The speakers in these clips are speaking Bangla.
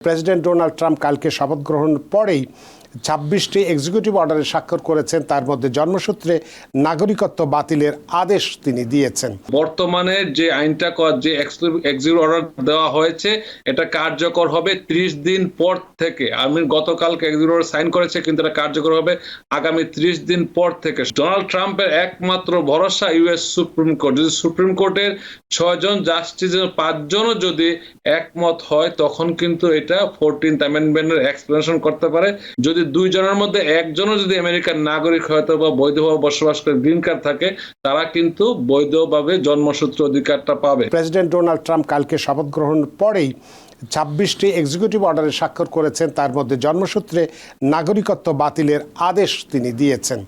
প্রেসিডেন্ট ডোনাল্ড ট্রাম্প কালকে শপথ গ্রহণ পরেই ছাব্বিশটি এক্সিকিউটিভ অর্ডারে স্বাক্ষর করেছেন। তার মধ্যে জন্মসূত্রে নাগরিকত্ব বাতিলের আদেশ তিনি দিয়েছেন। বর্তমানে যে আইনটা যে অর্ডার দেওয়া হয়েছে, এটা কার্যকর হবে ত্রিশ দিন পর থেকে। আমি গতকালকে এক্সিকিউটিভ অর্ডার সাইন করেছে, কিন্তু এটা কার্যকর হবে আগামী ত্রিশ দিন পর থেকে। ডোনাল্ড ট্রাম্পের একমাত্র ভরসা ইউএস সুপ্রিম কোর্ট যদি সুপ্রিম কোর্টের ছয়জন জাস্টিসের পাঁচজনও যদি একমত হয়, তখন কিন্তু এটা ফোরটিন্থ অ্যামেন্ডমেন্টের এক্সপ্লেনেশন করতে পারে। যদি দুইজনের মধ্যে একজনও যদি আমেরিকার নাগরিক হয়তো বা বৈধভাবে বসবাস করে গ্রিন কার্ড থাকে, তারা কিন্তু বৈধভাবে জন্মসূত্র অধিকারটা পাবে। প্রেসিডেন্ট ডোনাল্ড ট্রাম্প কালকে শপথ গ্রহণ পরেই ছাব্বিশটি এক্সিকিউটিভ অর্ডারে স্বাক্ষর করেছেন। তার মধ্যে জন্মসূত্রে নাগরিকত্ব বাতিলের আদেশ তিনি দিয়েছেন।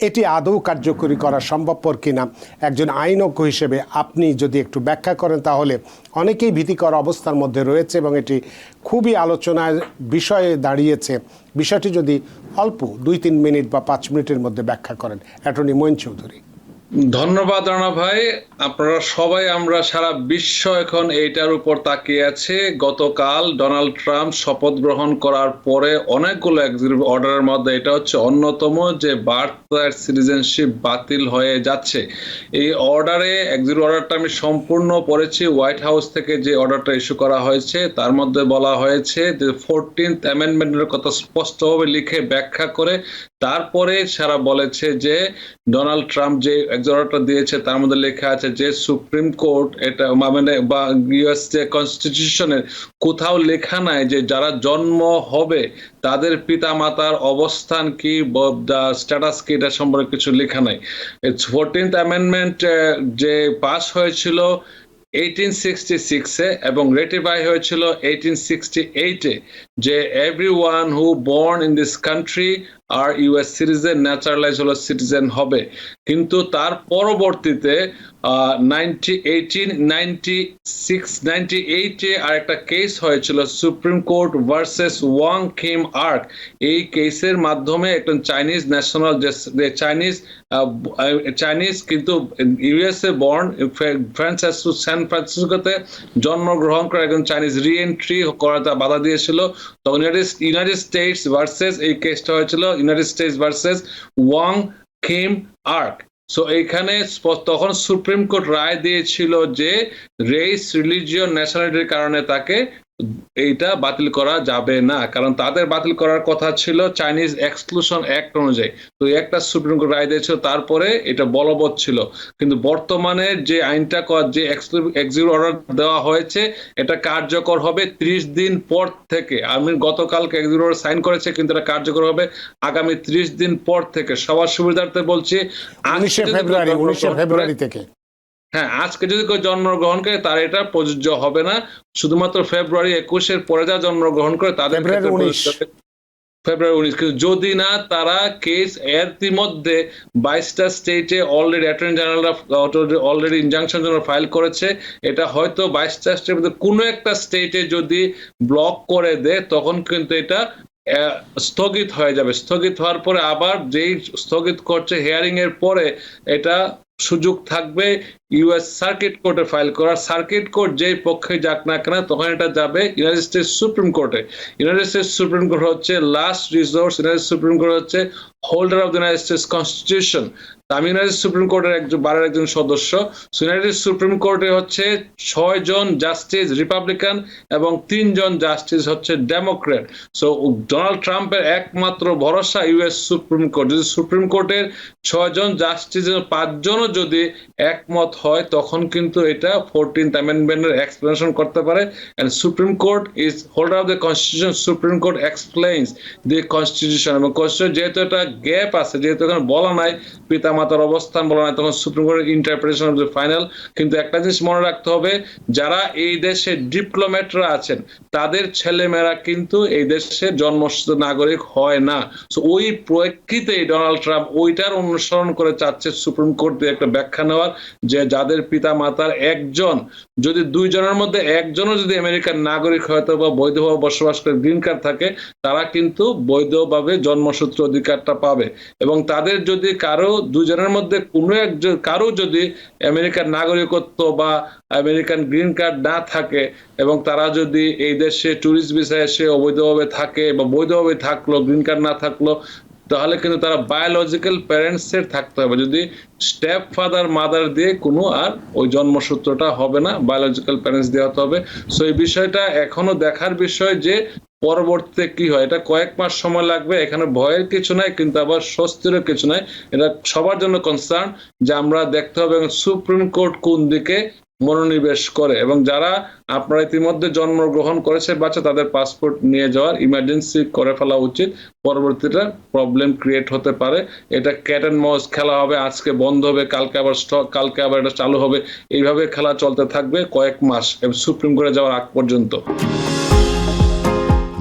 এটি আদৌ কার্যকরী করা সম্ভবপর কিনা? একজন আইনজ্ঞ হিসেবে আপনি যদি একটু ব্যাখ্যা করেন তাহলে অনেকেই ভীতিকর অবস্থার মধ্যে রয়েছে এবং এটি খুবই আলোচনার বিষয়ে দাঁড়িয়েছে। বিষয়টি যদি অল্প দুই তিন মিনিট বা পাঁচ মিনিটের মধ্যে ব্যাখ্যা করেন। অ্যাটর্নি মইন চৌধুরী। ধন্যবাদ রানা ভাই। আপনারা সবাই, আমরা সারা বিশ্ব এখন এইটার উপর তাকিয়ে আছে। গতকাল ডোনাল্ড ট্রাম্প শপথ গ্রহণ করার পরে অনেকগুলো এক্সিকিউটিভ অর্ডারের মধ্যে, এটা হচ্ছে অন্যতম যে বার্থ সিটিজেনশিপ বাতিল হয়ে যাচ্ছে। এই অর্ডারে এক্সিকিউটিভ অর্ডারটা আমি সম্পূর্ণ পড়েছি। হোয়াইট হাউস থেকে যে অর্ডারটা ইস্যু করা হয়েছে, তার মধ্যে বলা হয়েছে যে ফোরটিন্থ অ্যামেন্ডমেন্টের কথা স্পষ্টভাবে লিখে ব্যাখ্যা করে তারপরে সারা বলেছে যে ডোনাল্ড ট্রাম্প যে এক্সঅর্ডারটা দিয়েছে, তার মধ্যে লেখা আছে যে সুপ্রিম কোর্ট এটা মানে বা ইউএস যে কনস্টিটিউশনের কোথাও লেখা নাই যে যারা জন্ম হবে তাদের পিতা মাতার অবস্থান কি স্ট্যাটাস কি, এটা সম্পর্কে কিছু লেখা নাই। ফোরটিন্থ অ্যামেন্ডমেন্ট যে পাস হয়েছিল এইটিন সিক্সটি সিক্সে এবং রেটিফাই হয়েছিল এইটিন সিক্সটি এইটে যে every one who born in this country R US citizen naturalize হলো সিটিজেন হবে। কিন্তু তার পরবর্তীতে সিক্স এইটে আর একটা কেস হয়েছিল supreme court versus Wang Kim Ark এই কেসের মাধ্যমে একজন চাইনিজ ন্যাশনাল চাইনিজ চাইনিজ কিন্তু ইউএসএ বর্ন ফ্রান্সিসকো স্যান ফ্রান্সিসকোতে জন্মগ্রহণ করে একজন চাইনিজ রি এন্ট্রি করাতে বাধা দিয়েছিল। তখন ইউনাইটেড স্টেটস ভার্সেস এই কেসটা হয়েছিল United States versus Wang Kim Ark so এখানে তখন সুপ্রিম কোর্ট রায় দিয়েছিল যে রেস রিলিজিয়ন ন্যাশনালিটির কারণে তাকে এইটা বাতিল করা যাবে না কারণ তাদের বাতিল করার কথা ছিল চাইনিজ এক্সক্লুশন অ্যাক্ট অনুযায়ী। তো একটা সুপ্রিম কোর্ট রায় দিয়েছিল তারপরে এটা বলবৎ ছিল। কিন্তু বর্তমানে যে আইনটা যে এক্সিকিউটিভ অর্ডার দেওয়া হয়েছে এটা কার্যকর হবে ত্রিশ দিন পর থেকে। আমি গতকালকে এক্সিকিউটিভ অর্ডার সাইন করেছে কিন্তু এটা কার্যকর হবে আগামী ত্রিশ দিন পর থেকে। সবার সুবিধার্থে বলছি উনিশে ফেব্রুয়ারি উনিশে ফেব্রুয়ারি থেকে। হ্যাঁ আজকে যদি কেউ জন্মগ্রহণ করে তার এটা প্রযোজ্য হবে না। শুধুমাত্র ফেব্রুয়ারি একুশের পরে যা জন্মগ্রহণ করে তাদের ফেব্রুয়ারি ক্ষেত্রে 19 প্রযোজ্য হবে। ফেব্রুয়ারি উনিশ। কিন্তু যদি না তারা কেস এর মধ্যে বাইশটা স্টেটে অলরেডি অ্যাটর্নি জেনারেলরা অলরেডি ইনজাংশন জন্য ফাইল করেছে। এটা হয়তো বাইশটা স্টেটের মধ্যে কোনো একটা স্টেটে যদি ব্লক করে দেয় তখন কিন্তু এটা স্থগিত হয়ে যাবে। স্থগিত হওয়ার পরে আবার যেই স্থগিত করছে হিয়ারিং এর পরে এটা সুযোগ থাকবে ইউএস সার্কিট কোর্টে ফাইল করার। সার্কিট কোর্ট যে পক্ষে যাক না কেন তখন এটা যাবে ইউনাইটেড স্টেটস সুপ্রিম কোর্টে ইউনাইটেড স্টেটস সুপ্রিম কোর্ট হচ্ছে last resource United supreme court হচ্ছে holder of the United States constitution United supreme কোর্টের একজন, বারের একজন সদস্য। ইউনাইটেড সুপ্রিম কোর্টে হচ্ছে ছয় জন জাস্টিস রিপাবলিকান এবং তিনজন জাস্টিস হচ্ছে ডেমোক্রেট সো ডোনাল্ড ট্রাম্পের একমাত্র ভরসা ইউএস সুপ্রিম কোর্ট যদি সুপ্রিম কোর্টের ছয়জন জাস্টিসের পাঁচজনও যদি একমত হয়, তখন কিন্তু এটা ফোরটিন্থ অ্যামেন্ডমেন্টের এক্সপ্লেনেশন করতে পারে। And supreme court is holder of the constitution supreme court explains the constitution এবং কনস্টিটিউশন যেহেতু একটা গ্যাপ আছে, যেহেতু এখানে বলা নাই পিতা মাতার অবস্থান বলা নাই, তখন সুপ্রিম কোর্টের ইন্টারপ্রিটেশন অফ দ্য ফাইনাল কিন্তু একটা জিনিস মনে রাখতে হবে, যারা এই দেশে ডিপ্লোম্যাটরা আছেন, তাদের ছেলেমেয়েরা কিন্তু এই দেশের জন্মসূত্র নাগরিক হয় না। ওই প্রেক্ষিতে ডোনাল্ড ট্রাম্প ওইটার অনুসরণ করে চাচ্ছে সুপ্রিম কোর্ট দিয়ে একটা ব্যাখ্যা নেওয়ার, যে যাদের পিতা মাতার একজন, যদি দুইজনের মধ্যে একজনও যদি আমেরিকার নাগরিক হয়তো বা বৈধভাবে বসবাস করে গ্রিন কার্ড থাকে, তারা কিন্তু বৈধভাবে জন্মসূত্র অধিকারটা পাবে। এবং তাদের যদি কারও দুজন দুজনের মধ্যে কোনো একজন, কারও যদি আমেরিকার নাগরিকত্ব বা আমেরিকান গ্রিন কার্ড না থাকে এবং তারা যদি এই দেশে ট্যুরিস্ট ভিসা এসে অবৈধভাবে থাকে বা বৈধভাবে থাকল গ্রিন কার্ড না থাকল, তাহলে কিন্তু তারা বায়োলজিক্যাল প্যারেন্টস এর থাকতে হবে। যদি স্টেপ ফাদার মাদার দিয়ে কোনো আর ওই জন্মসূত্রটা হবে না বায়োলজিক্যাল প্যারেন্টস দেওয়া হতে হবে। সো এই বিষয়টা এখনও দেখার বিষয় যে পরবর্তীতে কি হয়? এটা কয়েক মাস সময় লাগবে, এখানে ভয়ের কিছু নাই, কিন্তু আবার স্বস্তিরও কিছু নাই। এটা সবার জন্য কনসার্ন যে আমরা দেখতে হবে সুপ্রিম কোর্ট কোন দিকে মনোনিবেশ করে এবং যারা আপনারা ইতিমধ্যে জন্মগ্রহণ করেছে বাচ্চা তাদের পাসপোর্ট নিয়ে যাওয়ার ইমার্জেন্সি করে ফেলা উচিত। পরবর্তীতে প্রবলেম ক্রিয়েট হতে পারে। এটা ক্যাট অ্যান্ড মাউস খেলা হবে, আজকে বন্ধ হবে, কালকে আবার কালকে আবার এটা চালু হবে। এইভাবে খেলা চলতে থাকবে কয়েক মাস, এবং সুপ্রিম কোর্টে যাওয়ার আগ পর্যন্ত।